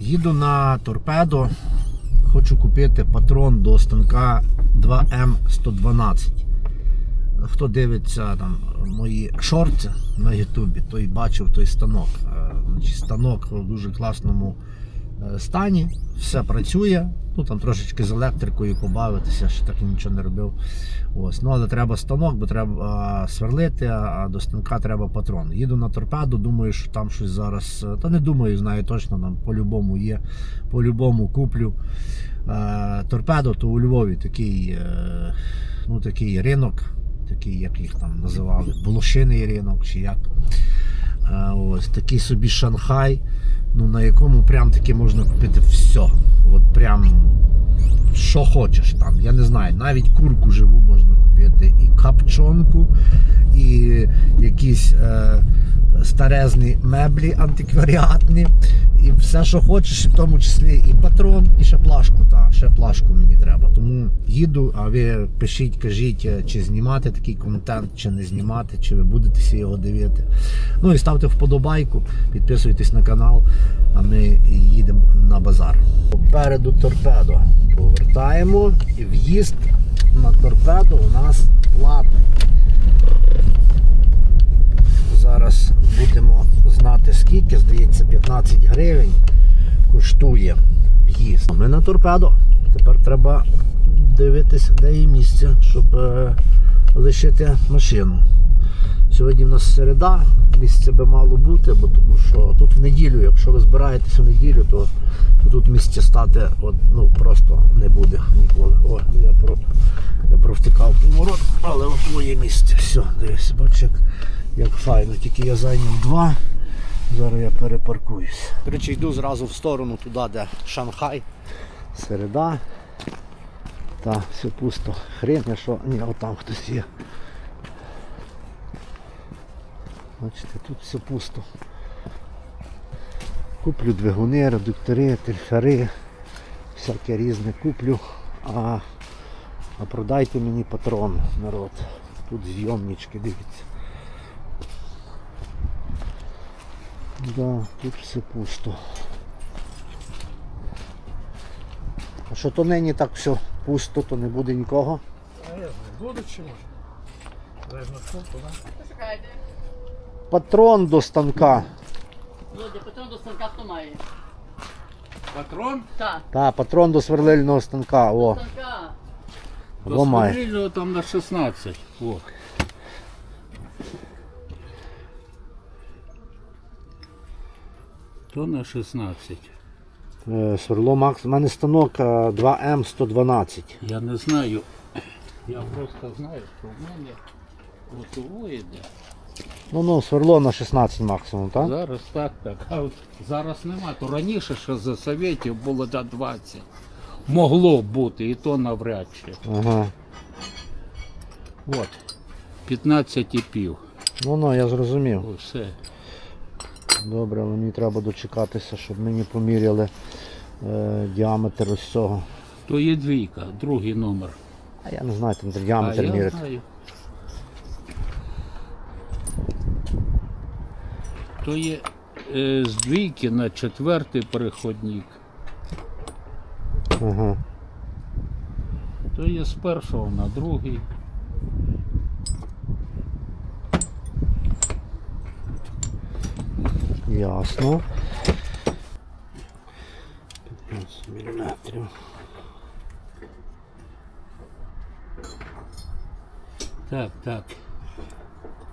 Їду на торпедо. Хочу купити патрон до станка 2М112. Хто дивиться там мої шорти на Ютубі, той бачив той станок. Е, станок в дуже класному стані, все працює. Ну там трошечки з електрикою побавитися, ще так і нічого не робив. Ось. Ну, але треба станок, бо треба сверлити, а до станка треба патрон. Їду на торпеду, думаю, що там щось зараз. е, Та не думаю, знаю точно, там по-любому є. По-любому куплю. Е, торпедо, то у Львові такий, е, ну, такий ринок, такий, як їх там називали, Волошиний ринок чи як. Ось такий собі Шанхай, ну, на якому прям таки можна купити все. От прям що хочеш там. Я не знаю, навіть курку живу можна купити, і капчонку, і якісь е, старезні меблі антикваріатні, і все, що хочеш, в тому числі і патрон, і ще плашку. Та, ще плашку мені треба. Тому їду, а ви пишіть, кажіть, е, чи знімати такий контент, чи не знімати, чи ви будете його дивити. Ну і ставте вподобайку, підписуйтесь на канал, а ми їдемо на базар. Попереду торпедо. Повертаємо і в'їзд на торпедо у нас платний. Зараз будемо знати скільки, здається, 15 гривень коштує в'їзд. Ми на торпедо. Тепер треба дивитися, де є місце, щоб е, лишити машину. Сьогодні в нас середа, місце би мало бути, бо тому що тут в неділю, якщо ви збираєтесь в неділю, то, то тут місце стати от, ну, просто не буде ніколи. О, я, про, я провтикав поворот, але от моє місце. Все, дивись, бачиш, як, файно. Тільки я зайняв два. Зараз я перепаркуюсь. До речі, йду зразу в сторону туди, де Шанхай. Середа. Та, все пусто. Хрен, я що. Ні, отам хтось є. Бачите, тут все пусто. Куплю двигуни, редуктори, тельфари, всяке різне куплю, а, а продайте мені патрон, народ. Тут зйомнички, дивіться. Да, тут все пусто. А що то нині так все пусто, то не буде нікого. Буду чи може? Залежно в чому, да? Почекайте. Патрон до станка. Володя, патрон до станка хто має? Патрон? Так, Та, патрон до сверлильного станка. О, станка. або має. Посмотрели там на 16. О. То на 16. Е, Сверло Макс. У мене станок е, 2М112. Я не знаю. Я просто знаю, що в мене готово йде. Ну ну, сверло на 16 максимум, так? Зараз так, так. А от зараз нема. То раніше ще за совєтів було до 20. Могло б бути, і то навряд чи. Ага. От. 15 і пів. Ну ну, я зрозумів. Все. Добре, але мені треба дочекатися, щоб мені поміряли е, діаметр ось цього. То є двійка, другий номер. А я не знаю, там А діаметр я знаю. То є е, з двійки на четвертий переходник. Ага. То є з першого на другий. Ясно. 15 міліметрів. Так, так.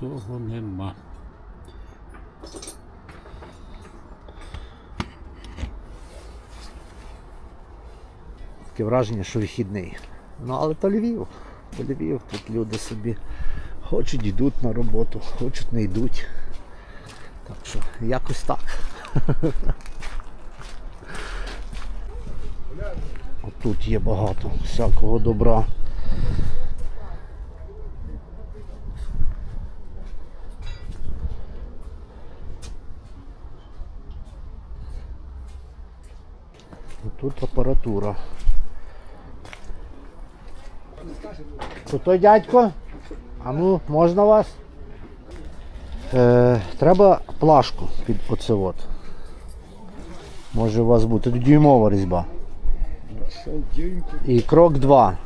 Того нема. Таке враження, що вихідний. Ну але то Львів. То Львів, тут люди собі хочуть йдуть на роботу, хочуть не йдуть. Так що якось так. Тут є багато всякого добра. Тут апаратура. То той дядько? А ну, можна вас? Е, треба плашку під оце от. Може у вас бути. Дюймова різьба. І крок 2.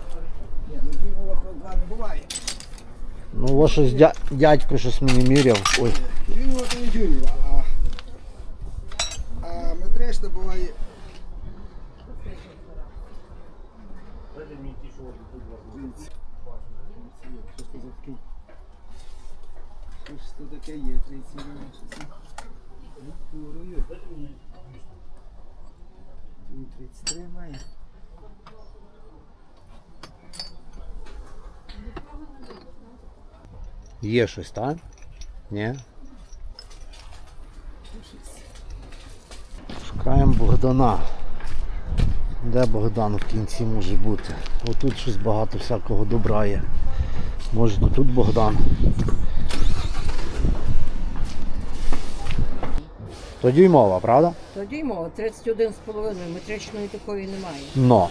Ну, ось щось дя... дядько щось мені міряв. Ой. Дюймова то не дюймова, а, а метрична буває. То таке є, 30 Курую. 33 має. Є щось, так? Ні? Шукаємо Богдана. Де Богдан в кінці може бути? Отут щось багато всякого добра є. Може тут Богдан. То дюймова, правда? Тоді мова 31,5, метричної такої немає. Но.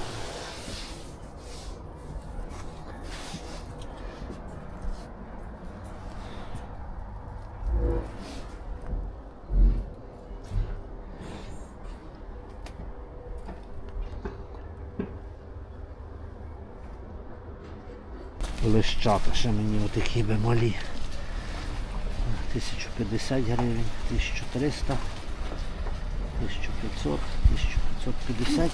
Лищата ще мені отакі би малі. 1050 гривень, 1300, 1500, 1550.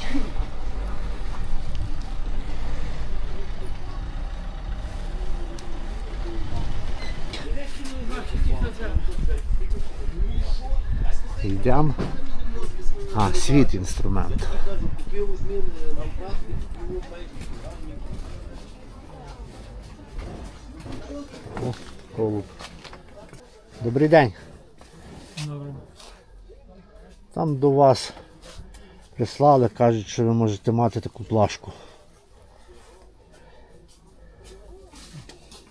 Йдемо. А, світ інструмент. О, голуб. Добрий день. Там до вас прислали, кажуть, що ви можете мати таку плашку.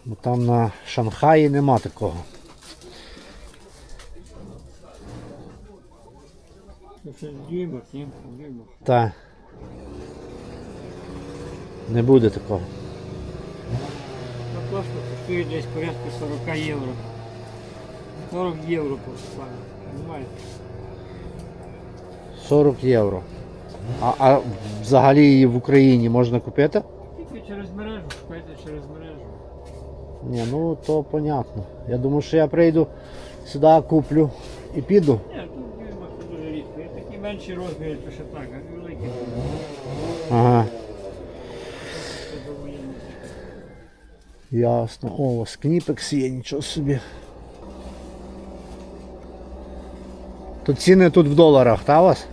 Бо там на Шанхаї нема такого. Це дюймах, ні? Дюймах. Та. Не буде такого. Та плашка коштує десь порядку 40 євро. 40 євро просто. Немає. 40 євро. А, а взагалі її в Україні можна купити? Тільки через мережу, шукайте через мережу. Ні, ну то понятно. Я думаю, що я прийду сюди, куплю і піду. Ні, тут дуже рідко. Є такі менші розміри, то ще так, а великі Ага, ясно. О, у вас кніпекс є, нічого собі. То ціни тут в доларах, та у вас?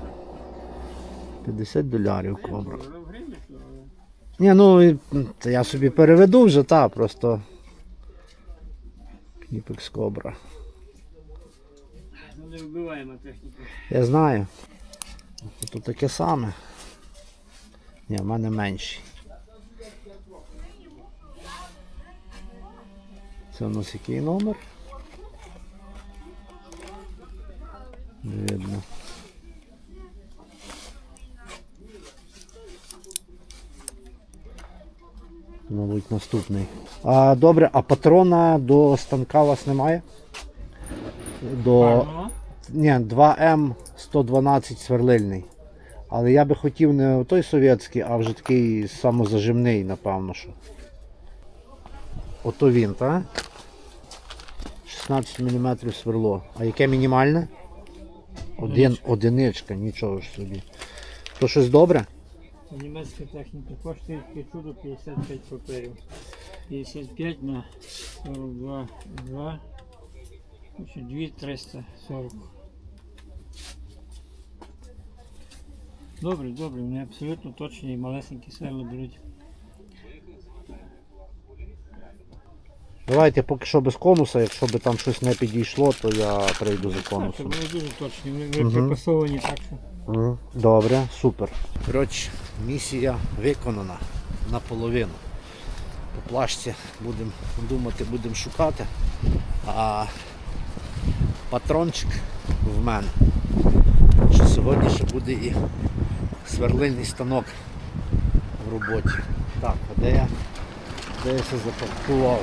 50 долярів кобра. Ні, ну це я собі переведу вже, та, просто. Кніпекс кобра. ну, не вбиваємо техніку. Я знаю. Тут таке саме. Ні, в мене менші. Це у нас який номер? Не видно. Мабуть, наступний. А, добре, а патрона до станка у вас немає? До... Ні, 2М 112 сверлильний. Але я би хотів не той совєтський, а вже такий самозажимний, напевно. що. Ото він, так? 16 мм сверло. А яке мінімальне? Один, одиничка, нічого ж собі. То щось добре? Німецька техніка. Коштує чудо 55 паперів. 55 на 42, 2, 2340. Добре, добре, вони абсолютно точні і малесенькі сверла беруть. Давайте поки що без конуса, якщо би там щось не підійшло, то я прийду за Так, це конусом. вони дуже точні, вони припасовані так, що. Мгм. Добре, супер. Коротше, місія виконана наполовину. По плашці будемо думати, будемо шукати. А патрончик в мене. Що сьогодні ще буде і сверлильний станок в роботі. Так, а де я? Де я це запакував?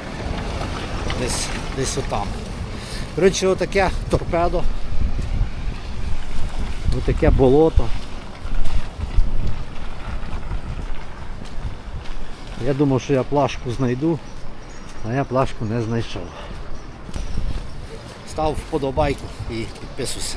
Десь, десь отам. Коротше, отаке торпедо. Ось таке болото. Я думав, що я плашку знайду, а я плашку не знайшов. Став вподобайку і підписуйся.